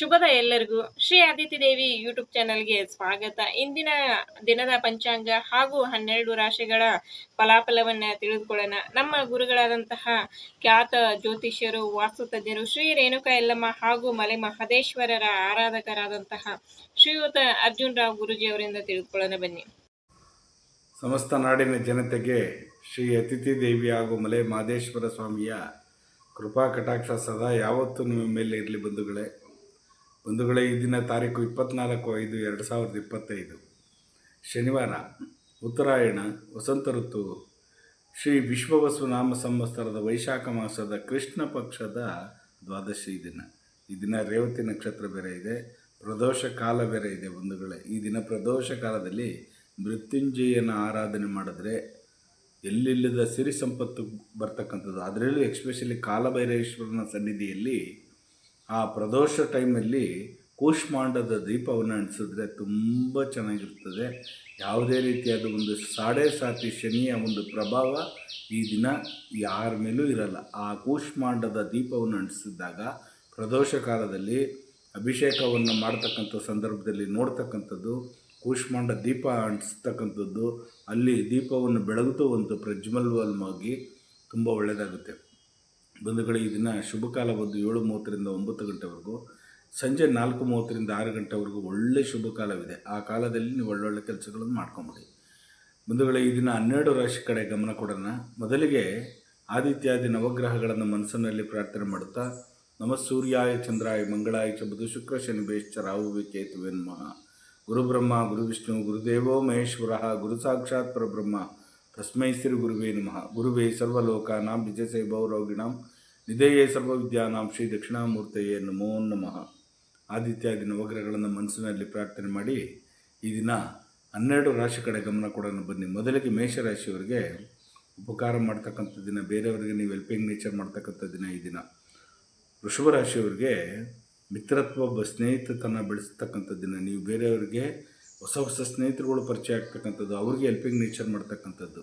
ಶುಭದ ಎಲ್ಲರಿಗೂ ಶ್ರೀ ಅದಿತಿ ದೇವಿ ಯೂಟ್ಯೂಬ್ ಚಾನೆಲ್ಗೆ ಸ್ವಾಗತ. ಇಂದಿನ ದಿನದ ಪಂಚಾಂಗ ಹಾಗೂ ಹನ್ನೆರಡು ರಾಶಿಗಳ ಫಲಾಫಲವನ್ನ ತಿಳಿದುಕೊಳ್ಳೋಣ. ನಮ್ಮ ಗುರುಗಳಾದಂತಹ ಖ್ಯಾತ ಜ್ಯೋತಿಷ್ಯರು, ವಾಸ್ತು ತಜ್ಞರು, ಶ್ರೀ ರೇಣುಕಾ ಯಲ್ಲಮ್ಮ ಹಾಗೂ ಮಲೆ ಮಹದೇಶ್ವರರ ಆರಾಧಕರಾದಂತಹ ಶ್ರೀಯುತ ಅರ್ಜುನ್ ರಾವ್ ಗುರುಜಿ ಅವರಿಂದ ತಿಳಿದುಕೊಳ್ಳೋಣ ಬನ್ನಿ. ಸಮಸ್ತ ನಾಡಿನ ಜನತೆಗೆ ಶ್ರೀ ಅತಿಥಿ ದೇವಿ ಹಾಗೂ ಮಲೆ ಮಹದೇಶ್ವರ ಸ್ವಾಮಿಯ ಕೃಪಾ ಕಟಾಕ್ಷ ಸದಾ ಯಾವತ್ತೂ ನಿಮ್ಮ ಮೇಲೆ ಇರಲಿ ಬಂಧುಗಳೇ. ಬಂಧುಗಳೇ, ಈ ದಿನ ತಾರೀಕು ಇಪ್ಪತ್ನಾಲ್ಕು ಐದು ಎರಡು ಸಾವಿರದ ಇಪ್ಪತ್ತೈದು. ಶನಿವಾರ, ಉತ್ತರಾಯಣ, ವಸಂತ ಋತು. ಶ್ರೀ ವಿಶ್ವವಸು ನಾಮ ಸಂವತ್ಸರದ ವೈಶಾಖ ಮಾಸದ ಕೃಷ್ಣ ಪಕ್ಷದ ದ್ವಾದಶಿ ದಿನ. ಈ ದಿನ ರೇವತಿ ನಕ್ಷತ್ರ ಬೇರೆ ಇದೆ, ಪ್ರದೋಷ ಕಾಲ ಬೇರೆ ಇದೆ ಬಂಧುಗಳೇ. ಈ ದಿನ ಪ್ರದೋಷ ಕಾಲದಲ್ಲಿ ಮೃತ್ಯುಂಜಯನ ಆರಾಧನೆ ಮಾಡಿದ್ರೆ ಎಲ್ಲಿಲ್ಲದ ಸಿರಿ ಸಂಪತ್ತು ಬರ್ತಕ್ಕಂಥದ್ದು. ಅದರಲ್ಲೂ ಎಕ್ಸ್ಪೆಷಲಿ ಕಾಲಭೈರೇಶ್ವರನ ಸನ್ನಿಧಿಯಲ್ಲಿ ಆ ಪ್ರದೋಷ ಟೈಮಲ್ಲಿ ಕೂಷ್ಮಾಂಡದ ದೀಪವನ್ನು ಅಂಟಿಸಿದ್ರೆ ತುಂಬ ಚೆನ್ನಾಗಿರ್ತದೆ. ಯಾವುದೇ ರೀತಿಯಾದ ಒಂದು ಸಾಡೆ ಸಾತಿ ಶನಿಯ ಒಂದು ಪ್ರಭಾವ ಈ ದಿನ ಯಾರ ಮೇಲೂ ಇರಲ್ಲ. ಆ ಕೂಷ್ಮಾಂಡದ ದೀಪವನ್ನು ಅಂಟಿಸಿದಾಗ ಪ್ರದೋಷ ಕಾಲದಲ್ಲಿ ಅಭಿಷೇಕವನ್ನು ಮಾಡ್ತಕ್ಕಂಥ ಸಂದರ್ಭದಲ್ಲಿ ನೋಡ್ತಕ್ಕಂಥದ್ದು, ಕೂಷ್ಮಾಂಡ ದೀಪ ಅಂಟಿಸ್ತಕ್ಕಂಥದ್ದು ಅಲ್ಲಿ ದೀಪವನ್ನು ಬೆಳಗುತ್ತೂ ಒಂದು ಪ್ರಜ್ವಲ್ವಲ್ಮಾಗಿ ತುಂಬ ಒಳ್ಳೆಯದಾಗುತ್ತೆ ಬಂಧುಗಳು, ಈ ದಿನ ಶುಭ ಕಾಲ ಬಂದು ಏಳು ಮೂವತ್ತರಿಂದ ಒಂಬತ್ತು ಗಂಟೆವರೆಗೂ, ಸಂಜೆ ನಾಲ್ಕು ಮೂವತ್ತರಿಂದ ಆರು ಗಂಟೆವರೆಗೂ ಒಳ್ಳೆ ಶುಭ ಕಾಲವಿದೆ ಆ ಕಾಲದಲ್ಲಿ ನೀವು ಒಳ್ಳೊಳ್ಳೆ ಕೆಲಸಗಳನ್ನು ಮಾಡ್ಕೊಂಬಿಡಿ ಬಂಧುಗಳೇ, ಈ ದಿನ ಹನ್ನೆರಡು ರಾಶಿ ಕಡೆ ಗಮನ ಕೊಡೋಣ. ಮೊದಲಿಗೆ ಆದಿತ್ಯಾದಿ ನವಗ್ರಹಗಳನ್ನು ಮನಸ್ಸಿನಲ್ಲಿ ಪ್ರಾರ್ಥನೆ ಮಾಡುತ್ತಾ, ನಮ ಸೂರ್ಯಾಯ ಚಂದ್ರಾಯ ಮಂಗಳಾಯ ಚ ಬುಧ ಶುಕ್ರ ಶನಿ ಬೇಶ್ಚ ರಾಹು ಕೇತುವೆ ನಮಃ. ಗುರುಬ್ರಹ್ಮ, ಗುರುವಿಷ್ಣು, ಗುರುದೇವೋ ಮಹೇಶ್ವರ ಗುರು ಸಾಕ್ಷಾತ್ ಪರಬ್ರಹ್ಮ. ತಸ್ಮೈ ಸಿರು ಗುರುವೇ ನಮಃ. ಗುರುವೇ ಸರ್ವಲೋಕಾನಾಂ ವಿಜಯಸೈ ಭೌರೋಗಿಣಾಂ ನಿಧೇಯೇ ಸರ್ವವಿದ್ಯಾನಾಂ ಶ್ರೀ ದಕ್ಷಿಣಾಮೂರ್ತಯೇ ನಮೋ ನಮಃ. ಆದಿತ್ಯಾದಿ ನವಗ್ರಹಗಳನ್ನು ಮನಸ್ಸಿನಲ್ಲಿ ಪ್ರಾರ್ಥನೆ ಮಾಡಿ ಈ ದಿನ ಹನ್ನೆರಡು ರಾಶಿ ಕಡೆ ಗಮನ ಕೊಡೋಣ ಬನ್ನಿ. ಮೊದಲಿಗೆ ಮೇಷರಾಶಿಯವರಿಗೆ ಉಪಕಾರ ಮಾಡ್ತಕ್ಕಂಥ ದಿನ, ಬೇರೆಯವರಿಗೆ ನೀವು ಹೆಲ್ಪಿಂಗ್ ನೇಚರ್ ಮಾಡ್ತಕ್ಕಂಥ ದಿನ ಈ ದಿನ. ವೃಷಭ ರಾಶಿಯವರಿಗೆ ಮಿತ್ರತ್ವ, ಸ್ನೇಹಿತತನ ಬೆಳೆಸ್ತಕ್ಕಂಥ ದಿನ. ನೀವು ಬೇರೆಯವರಿಗೆ ಹೊಸ ಹೊಸ ಸ್ನೇಹಿತರುಗಳು ಪರಿಚಯ ಆಗ್ತಕ್ಕಂಥದ್ದು, ಅವ್ರಿಗೆ ಹೆಲ್ಪಿಂಗ್ ನೇಚರ್ ಮಾಡ್ತಕ್ಕಂಥದ್ದು.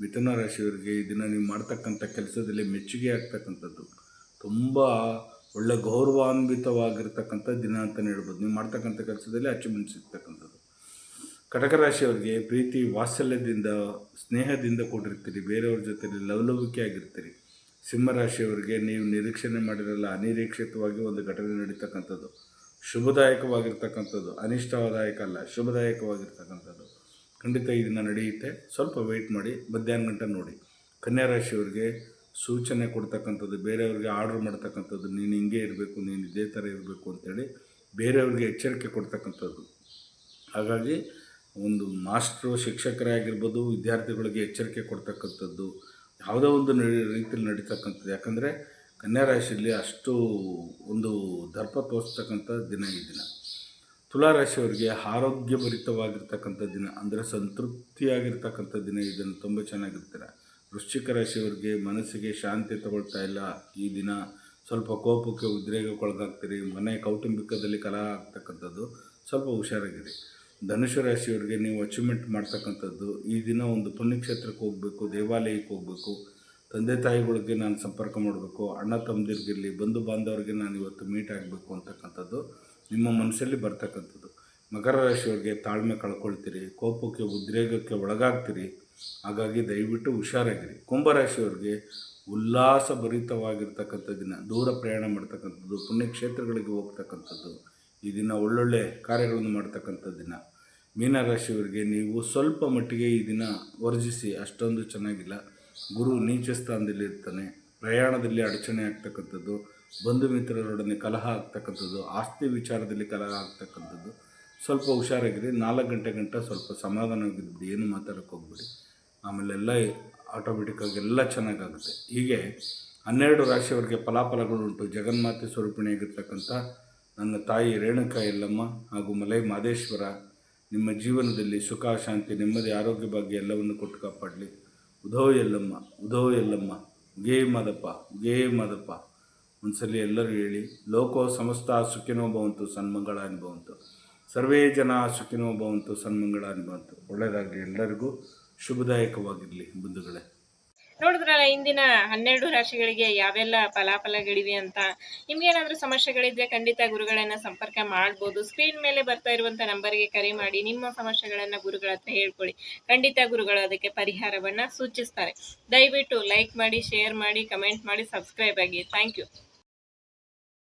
ಮಿಥುನ ರಾಶಿಯವರಿಗೆ ಈ ದಿನ ನೀವು ಮಾಡ್ತಕ್ಕಂಥ ಕೆಲಸದಲ್ಲಿ ಮೆಚ್ಚುಗೆ ಆಗ್ತಕ್ಕಂಥದ್ದು. ತುಂಬ ಒಳ್ಳೆ ಗೌರವಾನ್ವಿತವಾಗಿರ್ತಕ್ಕಂಥ ದಿನ ಅಂತಲೇ ಹೇಳ್ಬೋದು. ನೀವು ಮಾಡ್ತಕ್ಕಂಥ ಕೆಲಸದಲ್ಲಿ ಅಚೀವ್ಮೆಂಟ್ ಸಿಗ್ತಕ್ಕಂಥದ್ದು. ಕಟಕ ರಾಶಿಯವರಿಗೆ ಪ್ರೀತಿ, ವಾತ್ಸಲ್ಯದಿಂದ, ಸ್ನೇಹದಿಂದ ಕೂಡಿರ್ತೀರಿ. ಬೇರೆಯವ್ರ ಜೊತೆಯಲ್ಲಿ ಲವಲವಿಕೆ ಆಗಿರ್ತೀರಿ ಸಿಂಹರಾಶಿಯವರಿಗೆ ನೀವು ನಿರೀಕ್ಷಣೆ ಮಾಡಿರಲ್ಲ, ಅನಿರೀಕ್ಷಿತವಾಗಿ ಒಂದು ಘಟನೆ ನಡೀತಕ್ಕಂಥದ್ದು. ಶುಭದಾಯಕವಾಗಿರ್ತಕ್ಕಂಥದ್ದು ಅನಿಷ್ಟದಾಯಕ ಅಲ್ಲ ಶುಭದಾಯಕವಾಗಿರ್ತಕ್ಕಂಥದ್ದು. ಖಂಡಿತ ಇದನ್ನು ದಿನ ನಡೆಯುತ್ತೆ. ಸ್ವಲ್ಪ ವೆಯ್ಟ್ ಮಾಡಿ, ಮಧ್ಯಾಹ್ನ ಗಂಟೆ ನೋಡಿ. ಕನ್ಯಾ ರಾಶಿಯವರಿಗೆ ಸೂಚನೆ ಕೊಡ್ತಕ್ಕಂಥದ್ದು, ಬೇರೆಯವ್ರಿಗೆ ಆರ್ಡ್ರ್ ಮಾಡ್ತಕ್ಕಂಥದ್ದು, ನೀನು ಹಿಂಗೆ ಇರಬೇಕು, ನೀನು ಇದೇ ಥರ ಇರಬೇಕು ಅಂತೇಳಿ ಬೇರೆಯವ್ರಿಗೆ ಎಚ್ಚರಿಕೆ ಕೊಡ್ತಕ್ಕಂಥದ್ದು. ಹಾಗಾಗಿ ಒಂದು ಮಾಸ್ಟ್ರು ಶಿಕ್ಷಕರೇ ಆಗಿರ್ಬೋದು ವಿದ್ಯಾರ್ಥಿಗಳಿಗೆ ಎಚ್ಚರಿಕೆ ಕೊಡ್ತಕ್ಕಂಥದ್ದು, ಯಾವುದೋ ಒಂದು ರೀತಿಯಲ್ಲಿ ನಡೀತಕ್ಕಂಥದ್ದು. ಯಾಕಂದರೆ ಕನ್ಯಾ ರಾಶಿಯಲ್ಲಿ ಅಷ್ಟು ಒಂದು ದರ್ಪ ತೋರಿಸ್ತಕ್ಕಂಥ ದಿನ ಈ ದಿನ. ತುಲಾ ರಾಶಿಯವರಿಗೆ ಆರೋಗ್ಯಭರಿತವಾಗಿರ್ತಕ್ಕಂಥ ದಿನ, ಅಂದರೆ ಸಂತೃಪ್ತಿಯಾಗಿರ್ತಕ್ಕಂಥ ದಿನ ಇದನ್ನು ತುಂಬ ಚೆನ್ನಾಗಿರ್ತೀರ. ವೃಶ್ಚಿಕ ರಾಶಿಯವರಿಗೆ ಮನಸ್ಸಿಗೆ ಶಾಂತಿ ತಗೊಳ್ತಾ ಇಲ್ಲ ಈ ದಿನ. ಸ್ವಲ್ಪ ಕೋಪಕ್ಕೆ ಉದ್ರೇಗಕ್ಕೊಳಗಾಗ್ತೀರಿ ಮನೆ ಕೌಟುಂಬಿಕದಲ್ಲಿ ಕಲಹ ಆಗ್ತಕ್ಕಂಥದ್ದು ಸ್ವಲ್ಪ ಹುಷಾರಾಗಿರಿ. ಧನುಷ ರಾಶಿಯವರಿಗೆ ನೀವು ಅಚೀವ್ಮೆಂಟ್ ಮಾಡ್ತಕ್ಕಂಥದ್ದು ಈ ದಿನ ಒಂದು ಪುಣ್ಯಕ್ಷೇತ್ರಕ್ಕೆ ಹೋಗಬೇಕು, ದೇವಾಲಯಕ್ಕೆ ಹೋಗಬೇಕು. ತಂದೆ ತಾಯಿಗಳಿಗೆ ನಾನು ಸಂಪರ್ಕ ಮಾಡಬೇಕು, ಅಣ್ಣ ತಮ್ಮದಿರ್ಗಿರಲಿ, ಬಂಧು ಬಾಂಧವರಿಗೆ ನಾನು ಇವತ್ತು ಮೀಟ್ ಆಗಬೇಕು ಅಂತಕ್ಕಂಥದ್ದು ನಿಮ್ಮ ಮನಸ್ಸಲ್ಲಿ ಬರ್ತಕ್ಕಂಥದ್ದು. ಮಕರ ರಾಶಿಯವರಿಗೆ ತಾಳ್ಮೆ ಕಳ್ಕೊಳ್ತೀರಿ, ಕೋಪಕ್ಕೆ, ಉದ್ರೇಗಕ್ಕೆ ಒಳಗಾಗ್ತೀರಿ. ಹಾಗಾಗಿ ದಯವಿಟ್ಟು ಹುಷಾರಾಗಿರಿ. ಕುಂಭರಾಶಿಯವರಿಗೆ ಉಲ್ಲಾಸಭರಿತವಾಗಿರ್ತಕ್ಕಂಥ ದಿನ, ದೂರ ಪ್ರಯಾಣ ಮಾಡ್ತಕ್ಕಂಥದ್ದು, ಪುಣ್ಯಕ್ಷೇತ್ರಗಳಿಗೆ ಹೋಗ್ತಕ್ಕಂಥದ್ದು, ಈ ದಿನ ಒಳ್ಳೊಳ್ಳೆ ಕಾರ್ಯಗಳನ್ನು ಮಾಡ್ತಕ್ಕಂಥ ದಿನ. ಮೀನರಾಶಿಯವರಿಗೆ ನೀವು ಸ್ವಲ್ಪ ಮಟ್ಟಿಗೆ ಈ ದಿನ ವರ್ಜಿಸಿ, ಅಷ್ಟೊಂದು ಚೆನ್ನಾಗಿಲ್ಲ. ಗುರು ನೀಚ ಸ್ಥಾನದಲ್ಲಿ ಇರ್ತಾನೆ, ಪ್ರಯಾಣದಲ್ಲಿ ಅಡಚಣೆ ಆಗ್ತಕ್ಕಂಥದ್ದು, ಬಂಧು ಮಿತ್ರರೊಡನೆ ಕಲಹ ಆಗ್ತಕ್ಕಂಥದ್ದು, ಆಸ್ತಿ ವಿಚಾರದಲ್ಲಿ ಕಲಹ ಆಗ್ತಕ್ಕಂಥದ್ದು, ಸ್ವಲ್ಪ ಹುಷಾರಾಗಿರಿ, ನಾಲ್ಕು ಗಂಟೆ ಗಂಟೆ ಸ್ವಲ್ಪ ಸಮಾಧಾನವಾಗಿದ್ಬಿಡಿ ಏನು ಮಾತಾಡೋಕ್ಕೆ ಹೋಗ್ಬಿಡಿ. ಆಮೇಲೆಲ್ಲ ಆಟೋಮೆಟಿಕ್ಕಾಗಿ ಎಲ್ಲ ಚೆನ್ನಾಗಾಗುತ್ತೆ. ಹೀಗೆ ಹನ್ನೆರಡು ರಾಶಿಯವರಿಗೆ ಫಲಾಫಲಗಳುಂಟು ಜಗನ್ಮಾತೆ ಸ್ವರೂಪಿಣಿಯಾಗಿರ್ತಕ್ಕಂಥ ನನ್ನ ತಾಯಿ ರೇಣುಕಾ ಎಲ್ಲಮ್ಮ ಹಾಗೂ ಮಲೈ ಮಾದೇಶ್ವರ ನಿಮ್ಮ ಜೀವನದಲ್ಲಿ ಸುಖ, ಶಾಂತಿ, ನೆಮ್ಮದಿ ಆರೋಗ್ಯ ಭಾಗ್ಯ ಎಲ್ಲವನ್ನು ಕೊಟ್ಟು ಕಾಪಾಡಲಿ. ಉಧೋ ಎಲ್ಲಮ್ಮ ಉದೋ ಎಲ್ಲಮ್ಮ, ಗೇ ಮದಪ್ಪ ಗೇ ಮದಪ್ಪ. ಒಂದ್ಸಲಿ ಎಲ್ಲರೂ ಹೇಳಿ, ಲೋಕೋ ಸಮಸ್ತ ಸುಖಿನೋ ಭವಂತು, ಸನ್ಮಂಗಳ ಅನುಭವಂತು. ಸರ್ವೇ ಜನ ಸುಖಿನೋ ಭವಂತು, ಸನ್ಮಂಗಳ ಅನುಭವಂತು. ಒಳ್ಳೆಯದಾಗಲಿ ಎಲ್ಲರಿಗೂ, ಶುಭದಾಯಕವಾಗಿರಲಿ ಬಂಧುಗಳೇ. ನೋಡಿದ್ರಲ್ಲ, ಇಂದಿನ ಹನ್ನೆರಡು ರಾಶಿಗಳಿಗೆ ಯಾವೆಲ್ಲ ಫಲಾಫಲಗಳಿವೆ ಅಂತ? ನಿಮ್ಗೇನಾದ್ರೂ ಸಮಸ್ಯೆಗಳಿದ್ರೆ ಖಂಡಿತ ಗುರುಗಳನ್ನ ಸಂಪರ್ಕ ಮಾಡ್ಬೋದು. ಸ್ಕ್ರೀನ್ ಮೇಲೆ ಬರ್ತಾ ಇರುವಂತ ನಂಬರ್ಗೆ ಕರೆ ಮಾಡಿ, ನಿಮ್ಮ ಸಮಸ್ಯೆಗಳನ್ನ ಗುರುಗಳ ಹತ್ರ ಹೇಳ್ಕೊಳ್ಳಿ. ಖಂಡಿತ ಗುರುಗಳು ಅದಕ್ಕೆ ಪರಿಹಾರವನ್ನ ಸೂಚಿಸ್ತಾರೆ. ದಯವಿಟ್ಟು ಲೈಕ್ ಮಾಡಿ ಶೇರ್ ಮಾಡಿ ಕಮೆಂಟ್ ಮಾಡಿ ಸಬ್ಸ್ಕ್ರೈಬ್ ಆಗಿ. Thank you